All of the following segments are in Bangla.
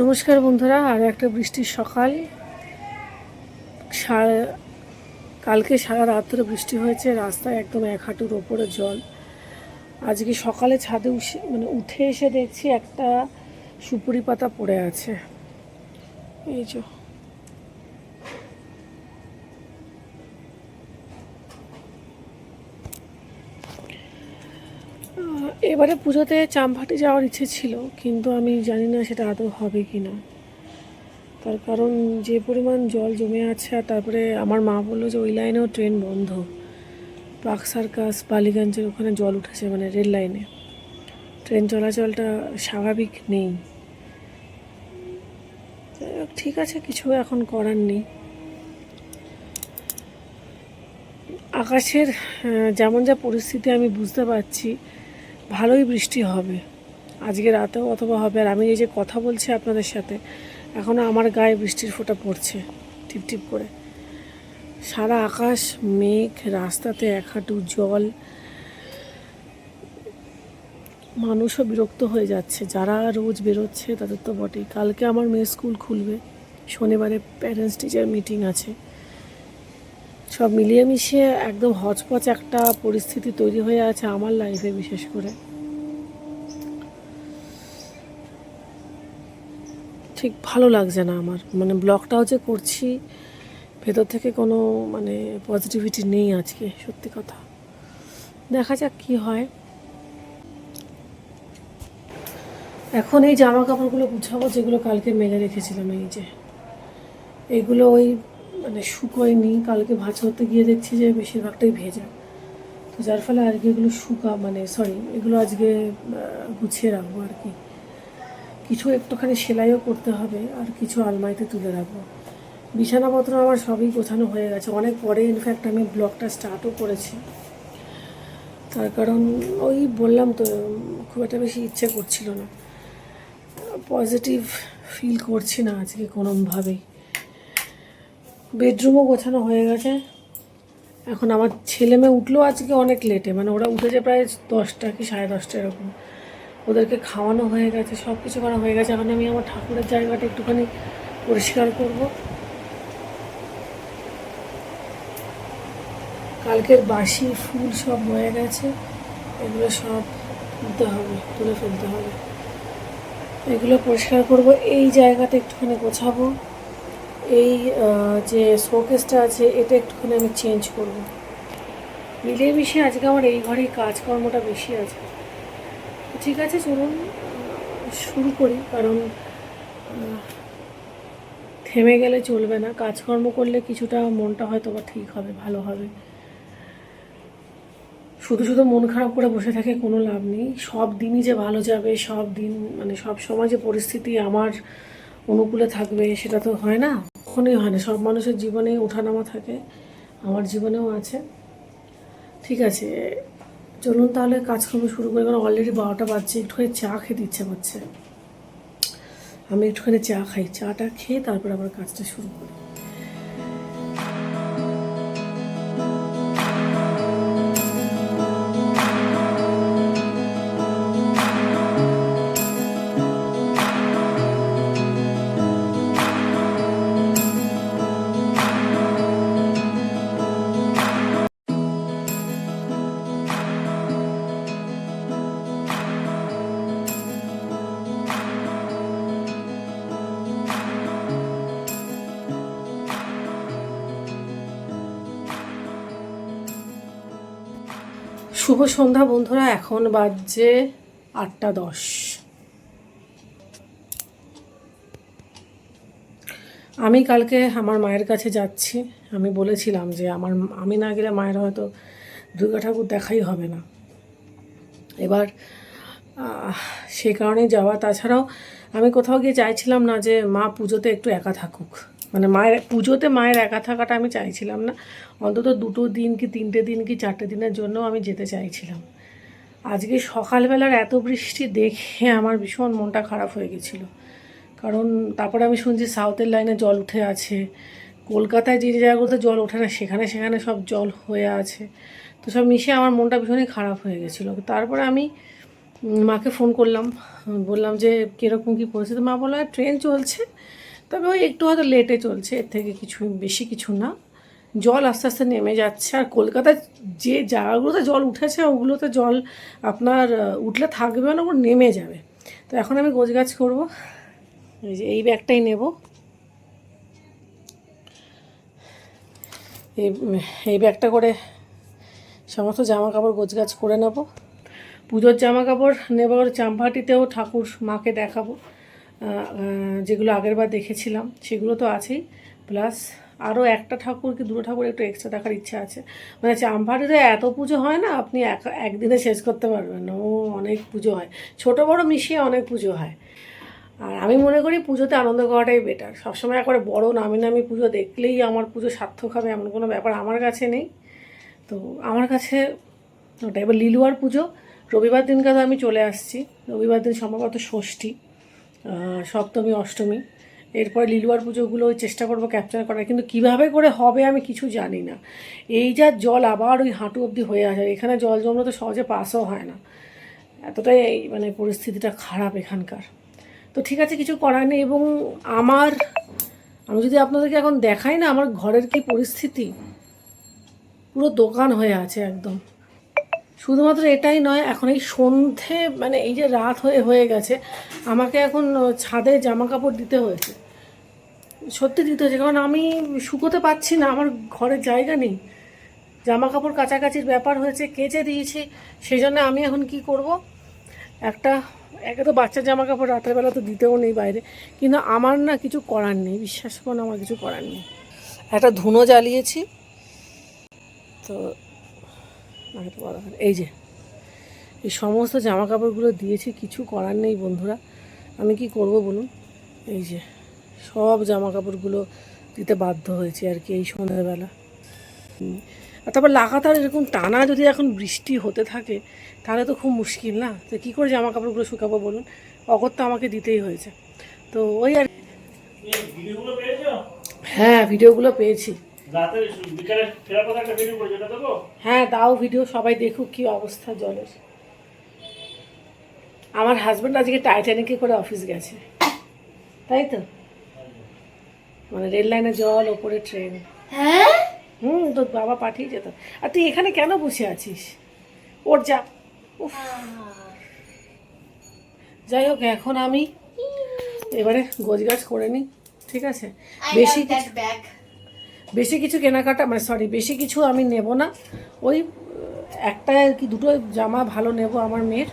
নমস্কার বন্ধুরা, আর একটা বৃষ্টির সকাল। সারা, কালকে সারা রাত্রে বৃষ্টি হয়েছে, রাস্তায় একদম এক হাঁটুর ওপরে জল। আজকে সকালে ছাদে মানে উঠে এসে দেখছি একটা সুপুরি পাতা পড়ে আছে। এই যে। এবারে পুজোতে চামভাটি যাওয়ার ইচ্ছে ছিল, কিন্তু আমি জানি না সেটা আদৌ হবে কি না তার কারণ যে পরিমাণ জল জমে আছে আর তারপরে আমার মা বলল যে ওই লাইনেও ট্রেন বন্ধ। পাক সার্কাস, বালিগঞ্জের ওখানে জল উঠেছে মানে রেল লাইনে। ট্রেন চলাচলটা স্বাভাবিক নেই। ঠিক আছে, কিছু এখন করার নেই। আকাশের যেমন যা পরিস্থিতি আমি বুঝতে পারছি ভালোই বৃষ্টি হবে। আজকে রাতেও অথবা হবে। আর আমি এই যে কথা বলছি আপনাদের সাথে এখনও আমার গায়ে বৃষ্টির ফোঁটা পড়ছে, টিপ টিপ করে। সারা আকাশ, মেঘ, রাস্তাতে এক হাঁটু জল। মানুষও বিরক্ত হয়ে যাচ্ছে। যারা রোজ বেরোচ্ছে, তাদের তো বটেই। কালকে আমার মেয়ে স্কুল খুলবে। শনিবারে প্যারেন্টস টিচার মিটিং আছে। সব মিলিয়ে মিশিয়ে একদম হচপচ একটা পরিস্থিতি তৈরি হয়ে আছে আমার লাইফে বিশেষ করে। ঠিক ভালো লাগছে না আমার। মানে ব্লগটাও যে করছি, ভেতর থেকে কোনো মানে পজিটিভিটি নেই আজকে, সত্যি কথা। দেখা যাক কি হয়। এখন এই জামা কাপড়গুলো গুছাবো যেগুলো কালকে মেলে রেখেছিলাম, এই যে। এগুলো ওই মানে শুকোয়নি। কালকে ভাজ করতে গিয়ে দেখছি যে বেশিরভাগটাই ভেজা। তো যার ফলে আজকে এগুলো শুকা মানে সরি এগুলো আজকে গুছিয়ে রাখব আর কি। কিছু একটুখানি সেলাইও করতে হবে আর কিছু আলমারিতে তুলে রাখব। বিছানাপত্র আমার সবই গোছানো হয়ে গেছে। অনেক পরে ইনফ্যাক্ট আমি ব্লগটা স্টার্টও করেছি। তার কারণ, ওই বললাম তো, খুব একটা বেশি ইচ্ছে করছিল না। পজিটিভ ফিল করছি না আজকে কোনোভাবেই। বেডরুমও গোছানো হয়ে গেছে। এখন আমার ছেলে মেয়ে উঠল আজকে অনেক লেটে মানে ওরা উঠেছে প্রায় দশটা কি সাড়ে দশটা এরকম। ওদেরকে খাওয়ানো হয়ে গেছে সব কিছু করা হয়ে গেছে। এখন আমি আমার ঠাকুরের জায়গাটা একটুখানি পরিষ্কার করব। কালকের বাসি, ফুল সব হয়ে গেছে। এগুলো সব তুলতে হবে, তুলে ফেলতে হবে। এগুলো পরিষ্কার করব, এই জায়গাটা একটুখানি গোছাবো। এই যে শোকেসটা আছে, এটা একটুখানি আমি চেঞ্জ করব। মিলিয়ে মিশিয়ে আজকে আমার এই ঘরেই কাজকর্মটা বেশি আছে। ঠিক আছে, চলুন, শুরু করি, কারণ থেমে গেলে চলবে না। কাজকর্ম করলে কিছুটা মনটা হয়তো বা ঠিক হবে, ভালো হবে। শুধু শুধু মন খারাপ করে বসে থাকে কোনো লাভ নেই। সব দিনই যে ভালো যাবে, সব দিন মানে সব সময় যে পরিস্থিতি আমার অনুকূলে থাকবে, সেটা তো হয় না। কখনোই হয় না। সব মানুষের জীবনেই ওঠানামা থাকে। আমার জীবনেও আছে। ঠিক আছে, চলুন তাহলে কাজকর্ম শুরু করি। কারণ অলরেডি বারোটা বাজছে, একটুখানি চা খেতে ইচ্ছে করছে। আমি একটুখানি চা খাই। চাটা খেয়ে তারপর আবার কাজটা শুরু করি। শুভ সন্ধ্যা বন্ধুরা, এখন বাজছে আটটা দশ। আমি কালকে আমার মায়ের কাছে যাচ্ছি। আমি বলেছিলাম যে আমার, আমি না গেলে মায়ের হয়তো দুর্গা ঠাকুর দেখাই হবে না। এবার সেই কারণেই যাওয়া। তাছাড়াও আমি কোথাও গিয়ে চাইছিলাম না যে মা পুজোতে একটু একা থাকুক। মানে মায়ের পুজোতে মায়ের একা থাকাটা আমি চাইছিলাম না। অন্তত দুটো দিন কি তিনটে দিন কি চারটে দিনের জন্য আমি যেতে চাইছিলাম। আজকে সকালবেলার এত বৃষ্টি দেখে আমার ভীষণ মনটা খারাপ হয়ে গেছিল। কারণ তারপরে আমি শুনছি সাউথের লাইনে জল উঠে আছে। কলকাতায় যে জায়গাগুলোতে জল ওঠে না, সেখানে সেখানে সব জল হয়ে আছে। তো সব মিশে আমার মনটা ভীষণই খারাপ হয়ে গেছিল। তারপরে আমি মাকে ফোন করলাম। বললাম যে, কীরকম কী পরিস্থিতি? মা বলল ট্রেন চলছে। তবে ওই একটু হয়তো লেটে চলছে, এর থেকে কিছু বেশি কিছু না। জল আস্তে আস্তে নেমে যাচ্ছে, আর কলকাতায় যে জায়গাগুলোতে জল উঠেছে, ওগুলোতে জল আপনার উঠলে থাকবে না, ওগুলো নেমে যাবে। তো এখন আমি গোছগাছ করব। এই যে এই ব্যাগটাই নেব। এই এই ব্যাগটা করে সমস্ত জামা কাপড় গোছগাছ করে নেব। পুজোর জামা কাপড় নেব চাম্পাহাটিতেও ঠাকুর মাকে দেখাবো। যেগুলো আগের বার দেখেছিলাম, সেগুলো তো আছেই। প্লাস আরও একটা ঠাকুর কি, দুটো ঠাকুর একটু এক্সট্রা দেখার ইচ্ছা আছে। মানে চাম্পাহাটিতে এত পুজো হয় না, আপনি এক, একদিনে শেষ করতে পারবেন। ও, অনেক পুজো হয়। ছোট বড় মিশিয়ে অনেক পুজো হয়। আর আমি মনে করি পুজোতে আনন্দ করাটাই বেটার সবসময় একবারে বড় নামি নামি পুজো দেখলেই আমার পুজো সার্থক হবে, এমন কোনো ব্যাপার আমার কাছে নেই। তো আমার কাছে, ওটা এবার লিলুয়ার পুজো। রবিবার দিনকে তো আমি চলে আসছি। রবিবার দিন সম্ভবত ষষ্ঠী। সপ্তমী, অষ্টমী। এরপরে লিলুয়ার পুজোগুলো ওই চেষ্টা করব ক্যাপচার করার, কিন্তু কীভাবে করে হবে আমি কিছু জানি না। এই যা জল আবার ওই হাঁটু অবধি হয়ে আসে, এখানে জল জমলে তো সহজে পাসও হয় না। এতটাই মানে পরিস্থিতিটা খারাপ এখানকার। তো ঠিক আছে, কিছু করার নেই এবং আমার, আমি যদি আপনাদেরকে এখন দেখাই না, আমার ঘরের কি পরিস্থিতি, পুরো দোকান হয়ে আছে একদম। শুধুমাত্র এটাই নয়, এখন এই সন্ধে মানে এই যে রাত হয়ে হয়ে গেছে, আমাকে এখন ছাদে জামা কাপড় দিতে হয়েছে। সত্যি দিতে হয়েছে, কারণ আমি শুকোতে পারছি না, আমার ঘরের জায়গা নেই। জামা কাপড় কাছাকাছির ব্যাপার হয়েছে, কেচে দিয়েছি সেই জন্য আমি এখন কি করব? একটা, একে তো বাচ্চার জামা কাপড় রাতের বেলা তো দিতেও নেই বাইরে, কিন্তু আমার না কিছু করার নেই, বিশ্বাস করুন আমার কিছু করার নেই। একটা ধুনো জ্বালিয়েছি, তো আগে তো বলা হয়নি। এই যে এই সমস্ত জামা কাপড়গুলো দিয়েছি কিছু করার নেই বন্ধুরা। আমি কি করব বলুন? এই যে সব জামা কাপড়গুলো দিতে বাধ্য হয়েছে আর কি এই সন্ধ্যাবেলা। আর তারপর লাগাতার এরকম টানা যদি এখন বৃষ্টি হতে থাকে তাহলে তো খুব মুশকিল না? তো কী করে জামা কাপড়গুলো শুকাবো বলুন? অগত্যা আমাকে দিতেই হয়েছে। তো ওই আর হ্যাঁ ভিডিওগুলো পেয়েছি। রাতে বিকালে ফেরার কথা একটা ভিডিও করেছ দেবো? হ্যাঁ দাও ভিডিও সবাই দেখুক কি অবস্থা জলের। আমার হাজব্যান্ড আজকে টাইটানিকে করে অফিস গেছে। তাই তো? মানে রেল লাইনে জল ওপরে ট্রেন হ্যাঁ? হুম তোর বাবা পাঠিয়ে যেত। আর তুই এখানে কেন বসে আছিস? ওর যা উফ। যাই হোক এখন আমি এবারে গোজগাছ করে নিই ঠিক আছে? বেশি ব্যাগ বেশি কিছু কেনাকাটা মানে সরি বেশি কিছু আমি নেব না। ওই একটা কি দুটো জামা ভালো নেব আমার মেয়ের।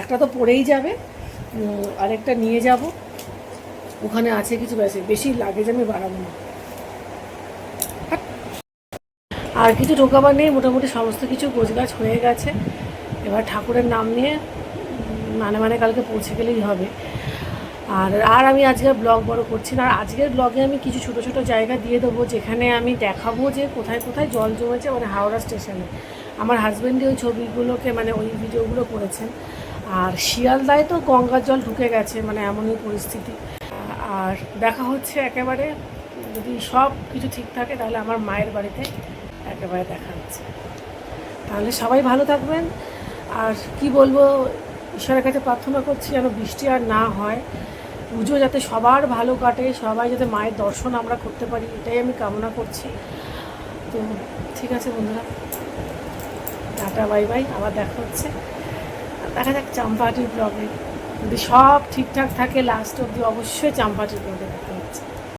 একটা তো পরেই যাবে আরেকটা নিয়ে যাব। ওখানে আছে কিছু বেশি বেশি লাগেজ আমি বাড়াবো না। আর কিছু ঢোকাবার নেই, মোটামুটি সমস্ত কিছু গোছগাছ হয়ে গেছে। এবার ঠাকুরের নাম নিয়ে মানে মানে কালকে পৌঁছে গেলেই হবে। আর আর আমি আজকের ব্লগ বড় করছি না। আর আজকের ব্লগে আমি কিছু ছোট ছোট জায়গা দিয়ে দেবো, যেখানে আমি দেখাবো যে কোথায় কোথায় জল জমেছে মানে হাওড়া স্টেশনে। আমার হাজব্যান্ডই ওই ছবিগুলোকে মানে ওই ভিডিওগুলো করেছেন। আর শিয়ালদায় তো গঙ্গার জল ঢুকে গেছে মানে এমনই পরিস্থিতি। আর দেখা হচ্ছে একেবারে যদি সব কিছু ঠিক থাকে তাহলে আমার মায়ের বাড়িতে একেবারে দেখা হচ্ছে। তাহলে সবাই ভালো থাকবেন। আর কি বলব, ঈশ্বরের কাছে প্রার্থনা করছি যেন বৃষ্টি আর না হয়। পুজো যাতে সবার ভালো কাটে, সবাই যাতে মায়ের দর্শন আমরা করতে পারি, এটাই আমি কামনা করছি। তো ঠিক আছে বন্ধুরা। Tata, bye bye. আবার দেখা হচ্ছে। দেখা যাক চাম্পাহাটির ব্লগে যদি সব ঠিকঠাক থাকে লাস্ট অব্দি অবশ্যই চাম্পাহাটির ব্লগে